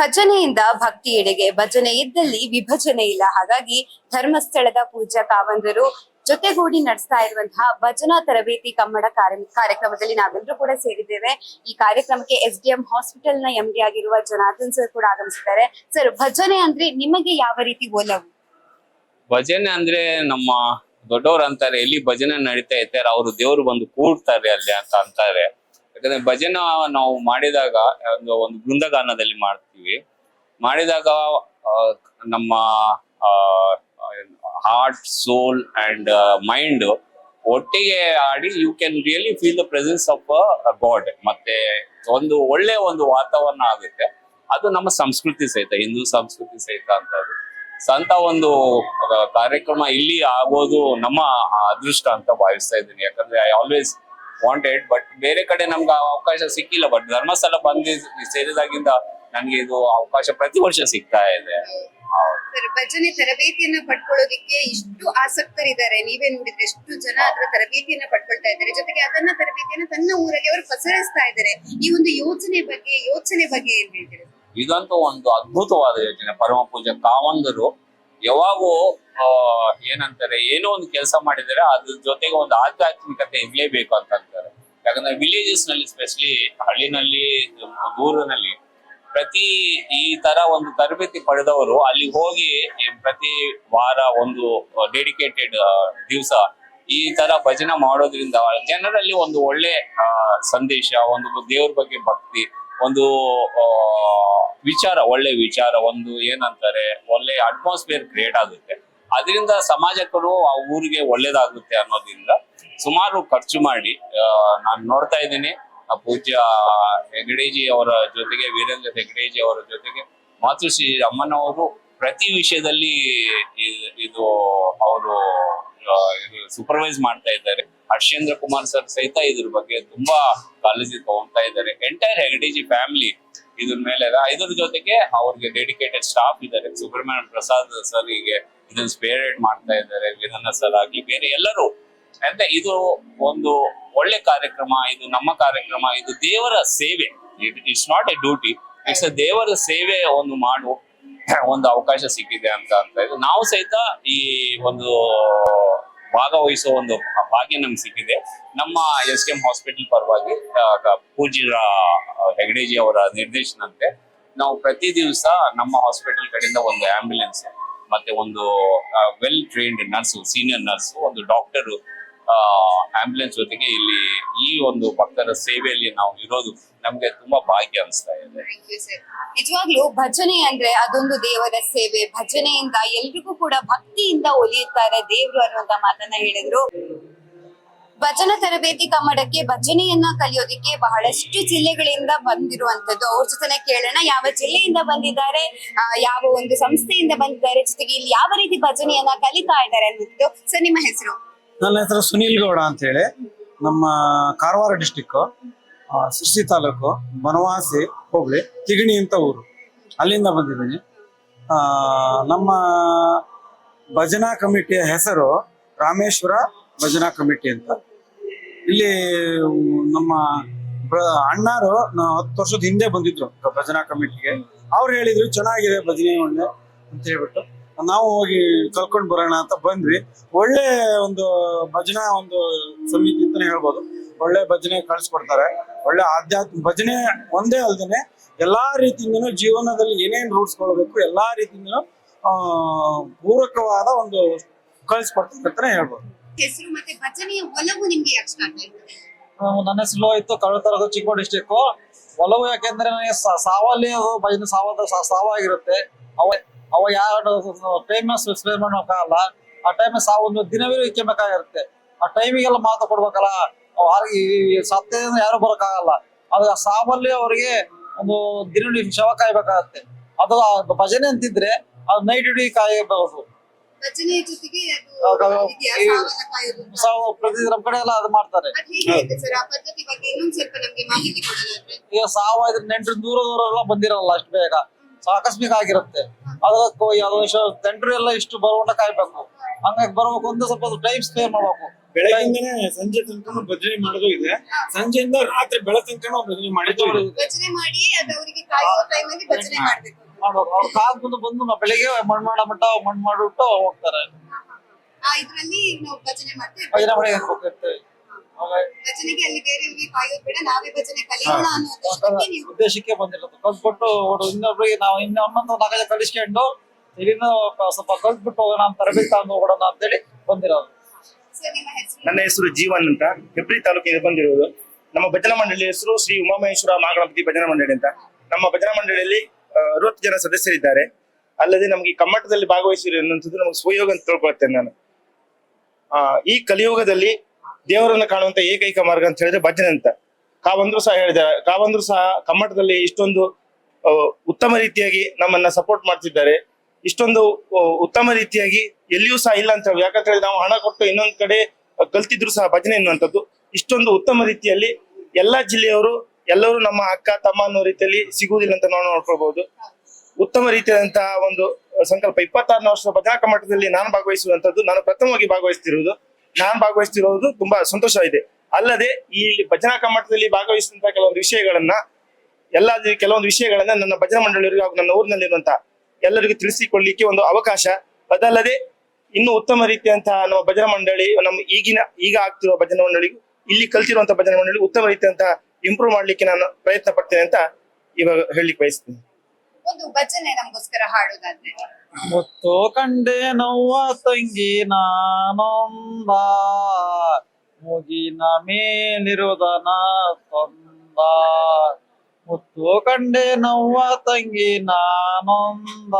ಭಜನೆಯಿಂದ ಭಕ್ತಿ ಎಡೆಗೆ. ಭಜನೆ ಇದ್ದಲ್ಲಿ ವಿಭಜನೆ ಇಲ್ಲ. ಹಾಗಾಗಿ ಧರ್ಮಸ್ಥಳದ ಪೂಜಾ ಕಾವಂದರು ಜೊತೆಗೂಡಿ ನಡೆಸ್ತಾ ಇರುವಂತಹ ಭಜನಾ ತರಬೇತಿ ಕಮ್ಮಡ ಕಾರ್ಯ- ಕಾರ್ಯಕ್ರಮದಲ್ಲಿ ನಾವೆಲ್ಲರೂ ಕೂಡ ಸೇರಿದ್ದೇವೆ. ಈ ಕಾರ್ಯಕ್ರಮಕ್ಕೆ ಎಸ್ ಡಿ ಎಂ ಹಾಸ್ಪಿಟಲ್ನ ಎಂ ಡಿ ಆಗಿರುವ ಜನಾರ್ದನ್ ಸರ್ ಕೂಡ ಆಗಮಿಸಿದ್ದಾರೆ. ಸರ್, ಭಜನೆ ಅಂದ್ರೆ ನಿಮಗೆ ಯಾವ ರೀತಿ ಒಲವು? ಭಜನೆ ಅಂದ್ರೆ ನಮ್ಮ ದೊಡ್ಡವರು ಅಂತಾರೆ, ಎಲ್ಲಿ ಭಜನೆ ನಡೀತಾ ಇರ್ತಾರೆ ಅವರು ದೇವರು ಬಂದು ಕೂಡ್ತಾರೆ ಅಲ್ಲಿ ಅಂತ ಅಂತಾರೆ. ಯಾಕಂದ್ರೆ ಭಜನ ನಾವು ಮಾಡಿದಾಗ ಒಂದು ಒಂದು ಬೃಂದಗಾನದಲ್ಲಿ ಮಾಡ್ತೀವಿ. ಮಾಡಿದಾಗ ನಮ್ಮ ಹಾರ್ಟ್ ಸೋಲ್ ಅಂಡ್ ಮೈಂಡ್ ಒಟ್ಟಿಗೆ ಆಡಿ you can really feel the presence of God ಮತ್ತೆ ಒಂದು ಒಳ್ಳೆ ಒಂದು ವಾತಾವರಣ ಆಗುತ್ತೆ. ಅದು ನಮ್ಮ ಸಂಸ್ಕೃತಿ ಸಹಿತ, ಹಿಂದೂ ಸಂಸ್ಕೃತಿ ಸಹಿತ ಅಂತ ಅದು ಸಂತ ಒಂದು ಕಾರ್ಯಕ್ರಮ ಇಲ್ಲಿ ಆಗೋದು ನಮ್ಮ ಅದೃಷ್ಟ ಅಂತ ಭಾವಿಸ್ತಾ ಇದ್ದೀನಿ. ಯಾಕಂದ್ರೆ ಐ ಆಲ್ವೇಸ್ ವಾಂಟೆಡ್ ಬಟ್ ಬೇರೆ ಕಡೆ ನಮ್ಗೆ ಅವಕಾಶ ಸಿಕ್ಕಿಲ್ಲ. ಬಟ್ ಧರ್ಮಸ್ಥಳ ಬಂದು ಸೇರಿದಾಗಿಂದ ನಮ್ಗೆ ಇದು ಅವಕಾಶ ಪ್ರತಿ ವರ್ಷ ಸಿಗ್ತಾ ಇದೆ. ಸರ್ ಭಜನೆ ತರಬೇತಿಯನ್ನ ಪಡ್ಕೊಳ್ಳೋದಿಕ್ಕೆ ಇಷ್ಟು ಆಸಕ್ತರಿದ್ದಾರೆ. ನೀವೇ ನೋಡಿದ್ರೆ ಎಷ್ಟು ಜನ ಅದರ ತರಬೇತಿಯನ್ನ ಪಡ್ಕೊಳ್ತಾ ಇದ್ದಾರೆ. ಜೊತೆಗೆ ಅದನ್ನ ತರಬೇತಿಯನ್ನ ತನ್ನ ಊರಿಗೆ ಅವರು ಪಸರಿಸ್ತಾ ಇದ್ದಾರೆ. ಈ ಒಂದು ಯೋಜನೆ ಬಗ್ಗೆ ಯೋಚನೆ ಬಗ್ಗೆ ಏನ್ ಹೇಳ್ತೀರಾ? ಇದಂತೂ ಒಂದು ಅದ್ಭುತವಾದ ಯೋಜನೆ ಪರಮ ಪೂಜೆ ಕಾವಂದರು ಯಾವಾಗೂ ಏನಂತಾರೆ, ಏನೋ ಒಂದು ಕೆಲಸ ಮಾಡಿದರೆ ಅದ್ರ ಜೊತೆಗೆ ಒಂದು ಆಧ್ಯಾತ್ಮಿಕತೆ ಇರ್ಲೇಬೇಕು ಅಂತ ಅಂತಾರೆ. ಯಾಕಂದ್ರೆ ವಿಲೇಜಸ್ನಲ್ಲಿ ಸ್ಪೆಷಲಿ ಹಳ್ಳಿನಲ್ಲಿ ದೂರಿನಲ್ಲಿ ಪ್ರತಿ ಈ ತರ ಒಂದು ತರಬೇತಿ ಪಡೆದವರು ಅಲ್ಲಿ ಹೋಗಿ ಪ್ರತಿ ವಾರ ಒಂದು ಡೆಡಿಕೇಟೆಡ್ ದಿವಸ ಈ ತರ ಭಜನೆ ಮಾಡೋದ್ರಿಂದ ಜನರಲ್ಲಿ ಒಂದು ಒಳ್ಳೆ ಸಂದೇಶ, ಒಂದು ದೇವ್ರ ಬಗ್ಗೆ ಭಕ್ತಿ ಒಂದು ವಿಚಾರ, ಒಳ್ಳೆ ವಿಚಾರ, ಒಂದು ಏನಂತಾರೆ, ಒಳ್ಳೆ ಅಟ್ಮಾಸ್ಫಿಯರ್ ಕ್ರಿಯೇಟ್ ಆಗುತ್ತೆ. ಅದರಿಂದ ಸಮಾಜಕ್ಕೂ ಆ ಊರಿಗೆ ಒಳ್ಳೇದಾಗುತ್ತೆ ಅನ್ನೋದ್ರಿಂದ ಸುಮಾರು ಖರ್ಚು ಮಾಡಿ ನಾನು ನೋಡ್ತಾ ಇದ್ದೀನಿ. ಪೂಜ್ಯ ಹೆಗಡೇಜಿ ಅವರ ಜೊತೆಗೆ, ವೀರೇಂದ್ರ ಹೆಗಡೇಜಿ ಅವರ ಜೊತೆಗೆ, ಮಾತೃಶ್ರೀ ಅಮ್ಮನವರು ಪ್ರತಿ ವಿಷಯದಲ್ಲಿ ಇದು, ಅವರು ಸೂಪರ್ವೈಸ್ ಮಾಡ್ತಾ ಇದ್ದಾರೆ. ಹರ್ಷೇಂದ್ರ ಕುಮಾರ್ ಸರ್ ಸಹಿತ ಇದ್ರ ಬಗ್ಗೆ ತುಂಬಾ ಕಾಳಜಿ ತಗೊಂತಾ ಇದ್ದಾರೆ. ಎಂಟೈರ್ ಹೆಗಡೇಜಿ ಫ್ಯಾಮಿಲಿ ಇದ್ರ ಮೇಲೆ ಇದೆ. ಇದ್ರ ಜೊತೆಗೆ ಅವ್ರಿಗೆ ಡೆಡಿಕೇಟೆಡ್ ಸ್ಟಾಫ್ ಇದ್ದಾರೆ. ಸುಬ್ರಹ್ಮಣ್ಯ ಪ್ರಸಾದ್ ಸರ್ ಹೀಗೆ ಇದನ್ನ ಸ್ಪೇರೇಟ್ ಮಾಡ್ತಾ ಇದ್ದಾರೆ. ವಿಧಾನ ಸರ್ ಆಗ್ಲಿ, ಬೇರೆ ಎಲ್ಲರೂ. ಅಂದ್ರೆ ಇದು ಒಂದು ಒಳ್ಳೆ ಕಾರ್ಯಕ್ರಮ, ಇದು ನಮ್ಮ ಕಾರ್ಯಕ್ರಮ, ಇದು ದೇವರ ಸೇವೆ. It's not a duty it's ದೇವರ ಸೇವೆ ಒಂದು ಮಾಡು, ಒಂದು ಅವಕಾಶ ಸಿಕ್ಕಿದೆ ಅಂತ ಅಂತ ನಾವು ಸಹಿತ ಈ ಒಂದು ಭಾಗವಹಿಸೋ ಒಂದು ಭಾಗ್ಯ ನಮ್ಗೆ ಸಿಕ್ಕಿದೆ. ನಮ್ಮ ಎಸ್ ಕೆ ಎಂ ಹಾಸ್ಪಿಟಲ್ ಪರವಾಗಿ ಆ, ಹೆಗಡೆಜಿ ಅವರ ನಿರ್ದೇಶನಂತೆ ನಾವು ಪ್ರತಿ ದಿವಸ ನಮ್ಮ ಹಾಸ್ಪಿಟಲ್ ಕಡೆಯಿಂದ ಒಂದು ಆಂಬ್ಯುಲೆನ್ಸ್ ಮತ್ತೆ ಒಂದು well trained nurse senior nurse ಒಂದು ಡಾಕ್ಟರ್ ಆಂಬ್ಯುಲೆನ್ಸ್ ಜೊತೆಗೆ ಇಲ್ಲಿ ಒಂದು ಭಕ್ತರ ಸೇವೆಯಲ್ಲಿ ನಾವು ಇರೋದು ನಮ್ಗೆ ತುಂಬಾ ಭಾಗ್ಯ ಅನಿಸ್ತಾ ಇದೆ. ನಿಜವಾಗ್ಲೂ ಭಜನೆ ಅಂದ್ರೆ ಅದೊಂದು ದೇವರ ಸೇವೆ. ಭಜನೆಯಿಂದ ಎಲ್ರಿಗೂ ಕೂಡ ಭಕ್ತಿಯಿಂದ ಒಲಿಯುತ್ತಾರೆ ದೇವ್ರು ಅನ್ನುವಂತ ಮಾತನ್ನ ಹೇಳಿದ್ರು. ಭಜನಾ ತರಬೇತಿ ಕಮ್ಮಡಕ್ಕೆ ಭಜನೆಯನ್ನ ಕಲಿಯೋದಿಕ್ಕೆ ಬಹಳಷ್ಟು ಜಿಲ್ಲೆಗಳಿಂದ ಬಂದಿರುವಂತದ್ದು. ಅವ್ರ ಜೊತೆ ಕೇಳೋಣ. ಯಾವ ಜಿಲ್ಲೆಯಿಂದ ಬಂದಿದ್ದಾರೆ ಯಾವ ಒಂದು ಸಂಸ್ಥೆಯಿಂದ ಬಂದಿದ್ದಾರೆ ಜೊತೆಗೆ ಇಲ್ಲಿ ಯಾವ ರೀತಿ ಭಜನೆಯನ್ನ ಕಲಿತಾ ಇದ್ದಾರೆ ಅನ್ನೋದು. ಸರ್ ನಿಮ್ಮ ಹೆಸರು? ನನ್ನ ಹೆಸರು ಸುನೀಲ್ ಗೌಡ ಅಂತೇಳಿ. ನಮ್ಮ ಕಾರವಾರ ಡಿಸ್ಟಿಕ್ ಸೃಷ್ಟಿ ತಾಲೂಕು, ಬನವಾಸಿ, ಹೋಬಳಿ, ತಿಗಣಿ ಅಂತ ಊರು. ಅಲ್ಲಿಂದ ಬಂದಿದ್ದೀನಿ. ನಮ್ಮ ಭಜನಾ ಕಮಿಟಿಯ ಹೆಸರು ರಾಮೇಶ್ವರ ಭಜನಾ ಕಮಿಟಿ ಅಂತ. ಇಲ್ಲಿ, ನಮ್ಮ ಅಣ್ಣಾರು ಹತ್ತು ವರ್ಷದ ಹಿಂದೆ ಬಂದಿದ್ರು ಭಜನಾ ಕಮಿಟಿಗೆ. ಅವ್ರು ಹೇಳಿದ್ರು, ಚೆನ್ನಾಗಿದೆ ಭಜನೆ ಒಳ್ಳೆ ಅಂತ ಹೇಳ್ಬಿಟ್ಟು. ನಾವು ಹೋಗಿ ಕಲ್ಕೊಂಡ್ ಬರೋಣ ಅಂತ ಬಂದ್ವಿ. ಒಳ್ಳೆ ಒಂದು ಭಜನಾ ಒಂದು ಸಮಿತಿ ಅಂತಾನೆ ಹೇಳ್ಬೋದು. ಒಳ್ಳೆ ಭಜನೆ ಕಳಿಸ್ಕೊಡ್ತಾರೆ. ಒಳ್ಳೆ ಆಧ್ಯಾತ್ಮ ಭಜನೆ ಒಂದೇ ಅಲ್ದೇನೆ ಎಲ್ಲಾ ರೀತಿಯಿಂದನೂ ಜೀವನದಲ್ಲಿ ಏನೇನ್ ರೂಢಿಸ್ಕೊಳ್ಬೇಕು ಎಲ್ಲಾ ರೀತಿಯಿಂದನೂ ಆ ಪೂರಕವಾದ ಒಂದು ಕಳಿಸ್ಕೊಡ್ತಾರೆ ಅಂತಾನೆ ಹೇಳ್ಬೋದು. ಹೆಸರು ಮತ್ತೆ ಭಜನೆಯ ಒಲವು ನಿಮ್ಗೆ ಯಾಕೆ ಸ್ಟಾರ್ಟ್ ಆಯ್ತು? ಆ, ನನ್ನ ಹೆಸರು ಇತ್ತು ಕಳ್ಳತರದ ಚಿಕ್ಕೋಡಿ ಡಿಸ್ಟಿಕ್ ಒಲವು ಯಾಕೆಂದ್ರೆ ನನಗೆ ಸಾವಲ್ಲಿ ಭಜನೆ ಸಾವದ ಸಾ- ಸಾವಾಗಿರುತ್ತೆ. ಅವ ಅವ ಯಾವ ಟೈಮ್ ಸ್ಪೇರ್ ಮಾಡೋಕ್ಕಾಗಲ್ಲ ಆ ಟೈಮ್ ಸಾವು ಒಂದು ದಿನವೇ ಕೆಮ್ಮಾಗಿರುತ್ತೆ ಆ ಟೈಮಿಗೆಲ್ಲ ಮಾತು ಕೊಡ್ಬೇಕಲ್ಲ ಸತ್ಯದಿಂದ ಯಾರು ಬರೋಕ್ಕಾಗಲ್ಲ. ಅದು ಸಾವಲ್ಲಿ ಅವರಿಗೆ ಒಂದು ದಿನ ಶವ ಕಾಯ್ಬೇಕಾಗತ್ತೆ. ಅದು ಭಜನೆ ಅಂತಿದ್ರೆ ಅದು ನೈಟ್ ಇಡೀ ಕಾಯಬಹುದು ಪ್ರತಿ ನಮ್ ಕಡೆ ಎಲ್ಲ ಅದು ಮಾಡ್ತಾರೆ. ಈಗ ಸಾವ ಇದ್ರೆ ನೆಂಟರು ದೂರ ದೂರ ಎಲ್ಲ ಬಂದಿರಲ್ಲ ಅಷ್ಟು ಬೇಗ. ಆಕಸ್ಮಿಕ ಆಗಿರುತ್ತೆ ಅದಕ್ಕೂ ಯಾವ್ದೋ ನೆಂಟರು ಎಲ್ಲ ಇಷ್ಟು ಬರುವಂತ ಕಾಯ್ಬೇಕು. ಹಂಗಾಗಿ ಬರ್ಬೇಕು ಅಂದ್ರೆ ಸ್ವಲ್ಪ ಟೈಮ್ ಸ್ಪೇರ್ ಮಾಡ್ಬೇಕು. ಬೆಳಗ್ಗಿಂದನೇ ಸಂಜೆ ತನಕ ಭಜನೆ ಮಾಡೋದು ಇದೆ. ಸಂಜೆಯಿಂದ ರಾತ್ರಿ ಬೆಳಗ್ಗೆ ತನಕ ಭಜನೆ ಮಾಡಿದ್ದು. ಭಜನೆ ಮಾಡಿ ಅದು ಅವರಿಗೆ ಟೈಮಲ್ಲಿ ಭಜನೆ ಮಾಡ್ಬೇಕು. ಮಾಡ್ಬೇಕು. ಅವ್ರು ಕಾದ್ ಮುಂದೆ ಬಂದು ಮ- ಬೆಳಿಗ್ಗೆ ಮಣ್ಣು ಮಾಡೋ ಮಟ್ಟ ಮಣ್ಣು ಮಾಡಿಬಿಟ್ಟು ಹೋಗ್ತಾರೆ. ಇದ್ರಲ್ಲಿ ನಾವು ಭಜನೆ ಮಾಡ್ತೇವೆ. ಭಜನೆ ಮಾಡಿ ಭಜನೆಗೆ ಅಲ್ಲಿ ಬೇರೆಯವ್ರಿಗೆ ಕಾಯೋದು ಬೇಡ ನಾವೇ ಭಜನೆ ಕಲಿಯೋಣ ಅನ್ನೋ ಉದ್ದೇಶಕ್ಕೆ ನೀವು ಉದ್ದೇಶಕ್ಕೆ ಬಂದಿರೋದು. ಕಲ್ತ್ಬಿಟ್ಟು ಅವ್ರು ಇನ್ನೊಬ್ರಿಗೆ ನಾವು ಇನ್ನೊಂದು ನಾಲ್ಕೈದು ಕಲಿಸ್ಕೊಂಡು ಇಲ್ಲಿಂದ ಸ್ವಲ್ಪ ಕಲ್ತ್ಬಿಟ್ಟು ಹೋಗೋಣ ಅಂತ ತರಬೇತಿ ತಗೊಂಡು ಹೋಗೋಣ ಅಂತೇಳಿ ಬಂದಿರೋದು. ನನ್ನ ಹೆಸರು ಜೀವನ್ ಅಂತ. ಹೆಬ್ರಿ ತಾಲೂಕಿಗೆ ಬಂದಿರುವುದು ನಮ್ಮ ಭಜನಾ ಮಂಡಳಿ ಹೆಸರು ಶ್ರೀ ಉಮಾಮಹೇಶ್ವರ ಮಹಾಗಣಪತಿ ಭಜನಾ ಮಂಡಳಿ ಅಂತ. ನಮ್ಮ ಭಜನಾ ಮಂಡಳಿಯಲ್ಲಿ ಅರವತ್ತು ಜನ ಸದಸ್ಯರಿದ್ದಾರೆ. ಅಲ್ಲದೆ ನಮಗೆ ಕಮ್ಮಟದಲ್ಲಿ ಕಮ್ಮಟದಲ್ಲಿ ಭಾಗವಹಿಸಿರುವಂತದ್ದು ನಮಗೆ ಸ್ವಯೋಗ ಅಂತ ತಿಳ್ಕೊಳ್ತೇನೆ ನಾನು. ಆ, ಈ ಕಲಿಯುಗದಲ್ಲಿ ದೇವರನ್ನ ಕಾಣುವಂತ ಏಕೈಕ ಮಾರ್ಗ ಅಂತ ಹೇಳಿದ್ರೆ ಭಜನೆ ಅಂತ. ಕಾವಂದ್ರು ಸಹ ಹೇಳಿದ, ಕಾವಂದ್ರು ಸಹ ಕಮ್ಮಟದಲ್ಲಿ ಇಷ್ಟೊಂದು ಉತ್ತಮ ರೀತಿಯಾಗಿ ನಮ್ಮನ್ನ ಸಪೋರ್ಟ್ ಮಾಡ್ತಿದ್ದಾರೆ. ಇಷ್ಟೊಂದು ಉತ್ತಮ ರೀತಿಯಾಗಿ ಎಲ್ಲಿಯೂ ಸಹ ಇಲ್ಲ ಅಂತ ಹೇಳಿ ಯಾಕಂತ ಹೇಳಿದ್ರೆ ನಾವು ಹಣ ಕೊಟ್ಟು ಇನ್ನೊಂದ್ ಕಡೆ ಕಲ್ತಿದ್ರು ಸಹ ಭಜನೆ ಎನ್ನುವಂಥದ್ದು ಇಷ್ಟೊಂದು ಉತ್ತಮ ರೀತಿಯಲ್ಲಿ ಎಲ್ಲಾ ಜಿಲ್ಲೆಯವರು, ಎಲ್ಲರೂ ನಮ್ಮ ಅಕ್ಕ, ತಮ್ಮ ಅನ್ನೋ ರೀತಿಯಲ್ಲಿ ಸಿಗುವುದಿಲ್ಲ ಅಂತ ನಾವು ನೋಡ್ಕೊಳ್ಬಹುದು ಉತ್ತಮ ರೀತಿಯಾದಂತಹ ಒಂದು ಸಂಕಲ್ಪ. ಇಪ್ಪತ್ತಾರನೇ ವರ್ಷದ ಭಜನಾ ಕಮ್ಮಟದಲ್ಲಿ ನಾನು ಭಾಗವಹಿಸುವಂತದ್ದು ನಾನು ಪ್ರಥಮವಾಗಿ ಭಾಗವಹಿಸ್ತಿರುವುದು ನಾನು ಭಾಗವಹಿಸ್ತಿರೋದು ತುಂಬಾ ಸಂತೋಷ ಇದೆ ಅಲ್ಲದೆ ಈ ಭಜನಾ ಕಮ್ಮಟದಲ್ಲಿ ಭಾಗವಹಿಸಿದಂತಹ ಕೆಲವೊಂದು ವಿಷಯಗಳನ್ನ ಎಲ್ಲ ಕೆಲವೊಂದು ವಿಷಯಗಳನ್ನ ನನ್ನ ಭಜನಾ ಮಂಡಳಿಯವರಿಗೆ ಹಾಗೂ ನನ್ನ ಊರಿನಲ್ಲಿರುವಂತಹ ಎಲ್ಲರಿಗೂ ತಿಳಿಸಿಕೊಳ್ಳಿಕ್ಕೆ ಒಂದು ಅವಕಾಶ. ಅದಲ್ಲದೆ ಇನ್ನು ಉತ್ತಮ ರೀತಿಯಂತಹ ನಮ್ಮ ಭಜನಾ ಮಂಡಳಿ ನಮ್ಮ ಈಗಿನ ಈಗ ಆಗ್ತಿರುವ ಭಜನಾ ಮಂಡಳಿಗೂ ಇಲ್ಲಿ ಕಲ್ತಿರುವಂತಹ ಭಜನಾ ಮಂಡಳಿ ಉತ್ತಮ ರೀತಿಯಂತಹ ಇಂಪ್ರೂವ್ ಮಾಡ್ಲಿಕ್ಕೆ ನಾನು ಪ್ರಯತ್ನ ಪಡ್ತೇನೆ ಅಂತ ಇವಾಗ ಹೇಳಲಿಕ್ಕೆ ಬಯಸ್ತೀನಿ. ಒಂದು ಭಜನೆ ನಮಗೋಸ್ಕರ ಹಾಡೋದಾದ್ರೆ. ಮುತ್ತು ಕಂಡೆ ನೋವ ತಂಗಿ ನಾನೊಂದ ಮುಗಿನ ಮೇಲಿರುವುದನ ತೊಂದ. ಮುತ್ತು ಕಂಡೆ ನವ್ವ ತಂಗಿ ನಾನೊಂದ.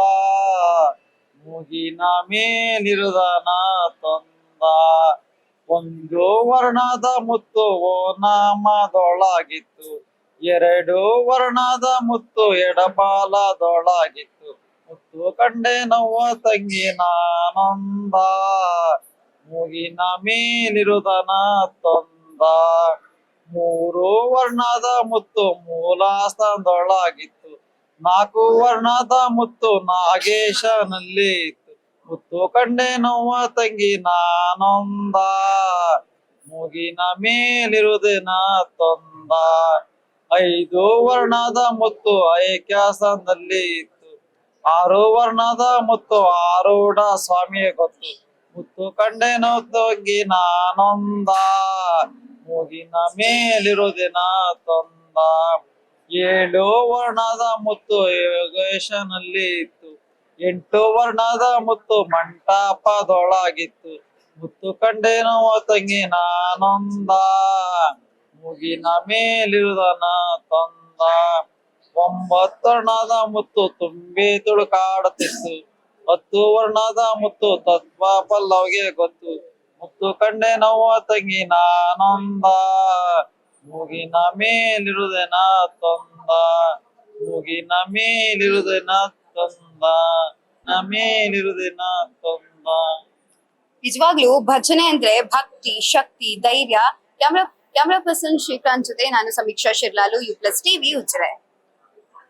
ಮುಗಿನ ಮೇಲಿರುದನ ತೊಂದ. ಒಂದು ವರ್ಣದ ಮುತ್ತು ಓ ನಾಮದೊಳಗಿತ್ತು. ಎರಡು ವರ್ಣದ ಮುತ್ತು ಎಡಪಾಲದೊಳಗಿತ್ತು. ಮುತ್ತು ಕಂಡೆ ನವ್ವ ತಂಗಿ ನಾನೊಂದ. ಮೂಗಿನ ಮೇಲಿರುದನ ತೊಂದ. ಮೂರು ವರ್ಣದ ಮುತ್ತು ಮೂಲಾಸ್ಥಾನದೊಳಗಿತ್ತು ನಾಲ್ಕು ವರ್ಣದ ಮುತ್ತು ನಾಗೇಶನಲ್ಲಿ ಇತ್ತು. ಮುತ್ತು ಕಂಡೆ ನೋವ ತಂಗಿ ನಾನೊಂದ. ಮೂಗಿನ ಮೇಲಿರುದಿನ ತೊಂದ. ಐದು ವರ್ಣದ ಮುತ್ತು ಐಕ್ಯಾಸನದಲ್ಲಿ ಇತ್ತು. ಆರು ವರ್ಣದ ಮುತ್ತು ಆರೂಢ ಸ್ವಾಮಿಯ ಗೊತ್ತು. ಮುತ್ತು ಕಂಡೇನೋ ತೊಗ್ಗಿ ನಾನೊಂದ, ಮೂಗಿನ ಮೇಲಿರುವುದಿನ ತೊಂದ. ಏಳು ವರ್ಣದ ಮುತ್ತು ಯೋಗೇಶನಲ್ಲಿ ಇತ್ತು. ಎಂಟು ವರ್ಣದ ಮುತ್ತು ಮಂಟಪದೊಳಗಿತ್ತು. ಮುತ್ತು ಕಂಡೇನೋ ತಂಗಿ ನಾನೊಂದ, ಮುಗಿನ ಮೇಲಿರುವುದನ ತೊಂದ. ಒಂಬತ್ತು ವರ್ಣದ ಮುತ್ತು ತುಂಬಿ ತುಳುಕಾಡುತ್ತಿತ್ತು. ಹತ್ತು ವರ್ಣದ ಮುತ್ತು ತತ್ವ ಪಲ್ಲವಿಗೆ ಗೊತ್ತು. ಮುತ್ತು ಕಂಡೆ ನೋವ ತಂಗಿ ನಾನೊಂದ. ಮೂಗಿನ ಮೇಲಿರುದೆನ ತೊಂದ. ಮೂಗಿನ ಮೇಲಿರುದೆನ ತೊಂದ. ನ ಮೇಲಿರುದೆನ ತೊಂದ. ನಿಜವಾಗ್ಲೂ ಭಜನೆ ಅಂದ್ರೆ ಭಕ್ತಿ, ಶಕ್ತಿ, ಧೈರ್ಯ ಕ್ಯಾಮ್ರಾ ಕ್ಯಾಮ್ರಾ ಪರ್ಸನ್ ಶ್ರೀಕಾಂತ್ ಜೊತೆ ನಾನು Sameeksha Shirlalu U plus TV Ujire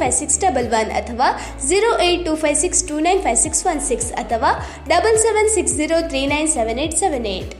five six double one ಅಥವಾ zero eight two five six two nine five six one six ಅಥವಾ double seven six zero three nine seven eight seven eight